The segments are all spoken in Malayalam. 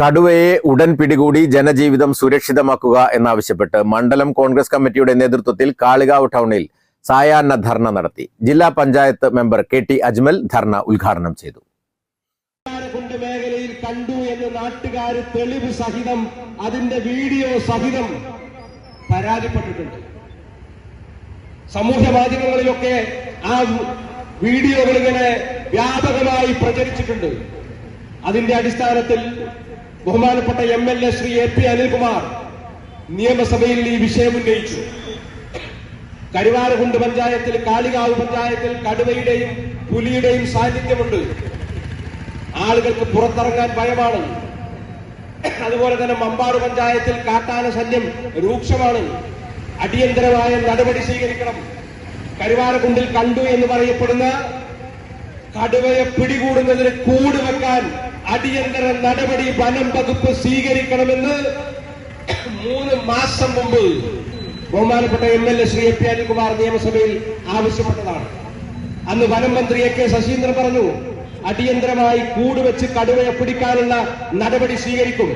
കടുവയെ ഉടൻ പിടികൂടി ജനജീവിതം സുരക്ഷിതമാക്കുക എന്നാവശ്യപ്പെട്ട് മണ്ഡലം കോൺഗ്രസ് കമ്മിറ്റിയുടെ നേതൃത്വത്തിൽ കാളികാവ് ടൗണിൽ സായാഹ്ന ധർണ നടത്തി. ജില്ലാ panchayat member K T Ajmal ധർണ ഉദ്ഘാടനം ചെയ്തു. കൊണ്ട് എന്ന് നാട്ടുകാർ തെളിവ് സഹിതം അതിന്റെ വീഡിയോ സഹിതം പരാതിപ്പെട്ടിട്ടുണ്ട്. സമൂഹ മാധ്യമങ്ങളിലൊക്കെ ആ വീഡിയോകൾ ഇങ്ങനെ വ്യാപകമായി പ്രചരിച്ചിട്ടുണ്ട്. അതിന്റെ അടിസ്ഥാനത്തിൽ ബഹുമാനപ്പെട്ട M L A Shri A P Anilkumar നിയമസഭയിൽ ഈ വിഷയം ഉന്നയിച്ചു. കരുവാരകുണ്ട് പഞ്ചായത്തിൽ കാളികാവ് പഞ്ചായത്തിൽ കടുവയുടെയും പുലിയുടെയും സാന്നിധ്യമുണ്ട്. ആളുകൾക്ക് പുറത്തിറങ്ങാൻ ഭയമാണ്. അതുപോലെ തന്നെ മമ്പാട് പഞ്ചായത്തിൽ കാട്ടാന ശല്യം രൂക്ഷമാണ്. അടിയന്തരമായ നടപടി സ്വീകരിക്കണം. കരുവാരകുണ്ടിൽ കണ്ടു എന്ന് പറയപ്പെടുന്ന കടുവയെ പിടികൂടുന്നതിന് കൂട് വെക്കാൻ അടിയന്തര നടപടി വനം വകുപ്പ് സ്വീകരിക്കണമെന്ന് മൂന്ന് മാസം മുമ്പ് ബഹുമാനപ്പെട്ട M L A Shri A P Anilkumar നിയമസഭയിൽ ആവശ്യപ്പെട്ടതാണ്. അന്ന് വനം മന്ത്രി എ കെ ശശീന്ദ്രൻ പറഞ്ഞു അടിയന്തരമായി കൂടുവെച്ച് കടുവയെ പിടിക്കാനുള്ള നടപടി സ്വീകരിക്കും.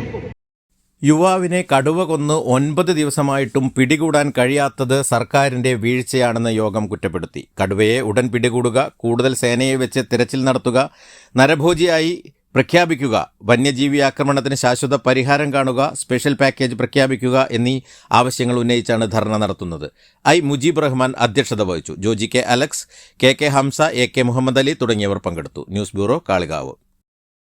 യുവാവിനെ കടുവ കൊന്ന് ഒൻപത് ദിവസമായിട്ടും പിടികൂടാൻ കഴിയാത്തത് സർക്കാരിന്റെ വീഴ്ചയാണെന്ന് യോഗം കുറ്റപ്പെടുത്തി. കടുവയെ ഉടൻ പിടികൂടുക കൂടുതൽ സേനയെ വെച്ച് തിരച്ചിൽ നടത്തുക നരഭോജിയായി പ്രഖ്യാപിക്കുക വന്യജീവി ആക്രമണത്തിന് ശാശ്വത പരിഹാരം കാണുക സ്പെഷ്യൽ പാക്കേജ് പ്രഖ്യാപിക്കുക എന്നീ ആവശ്യങ്ങൾ ഉന്നയിച്ചാണ് ധർണ നടത്തുന്നത്. ഐ. മുജീബ് റഹ്മാൻ അധ്യക്ഷത വഹിച്ചു. Joji K Alex K K Hamza A K Muhammad Ali തുടങ്ങിയവർ പങ്കെടുത്തു. News bureau Kalikavu.